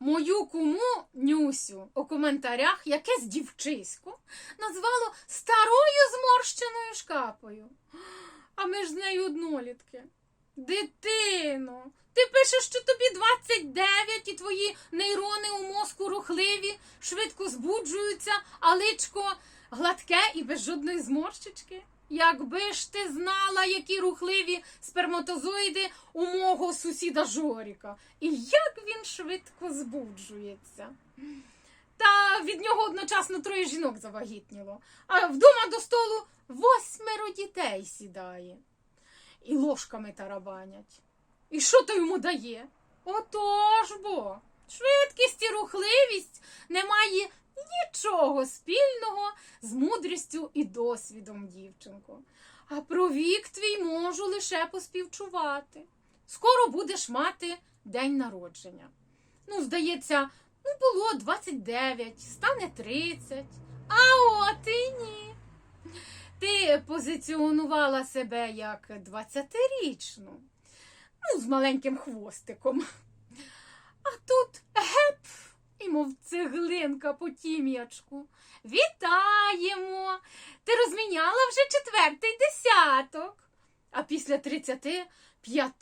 Мою куму Нюсю у коментарях якесь дівчисько назвало старою зморщеною шкапою. А ми ж з нею однолітки. Дитино, ти пишеш, що тобі 29 і твої нейрони у мозку рухливі, швидко збуджуються, а личко гладке і без жодної зморщички. Якби ж ти знала, які рухливі сперматозоїди у мого сусіда Жоріка, і як він швидко збуджується. Та від нього одночасно троє жінок завагітніло, а вдома до столу восьмеро дітей сідає. І ложками тарабанять. І що то йому дає? Отож бо. Швидкість і рухливість не має нічого спільного з мудрістю і досвідом, дівчинко. А про вік твій можу лише поспівчувати. Скоро будеш мати день народження. Ну, здається, ну було 29, стане 30. А от і ні. Ти позиціонувала себе як 20-річну, ну, з маленьким хвостиком. А тут геп, і мов цеглинка по тім'ячку. Вітаємо! Ти розміняла вже четвертий десяток. А після 35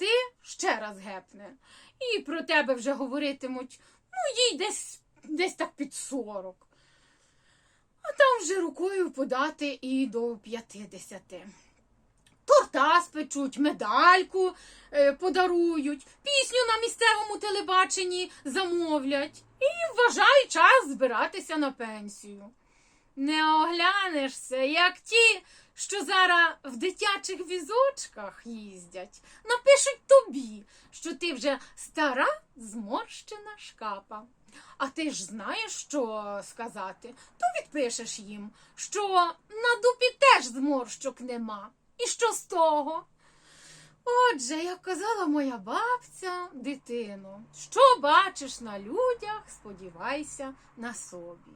ще раз гепне. І про тебе вже говоритимуть, ну, їй десь, десь так під 40. А там вже рукою подати і до 50. Торта спечуть, медальку е, подарують, пісню на місцевому телебаченні замовлять і вважають час збиратися на пенсію. Не оглянешся, як ті, що зараз в дитячих візочках їздять, напишуть тобі, що ти вже стара зморщена шкапа. А ти ж знаєш, що сказати, то відпишеш їм, що на дупі теж зморщок нема. І що з того? Отже, як казала моя бабця, дитино, що бачиш на людях, сподівайся на собі.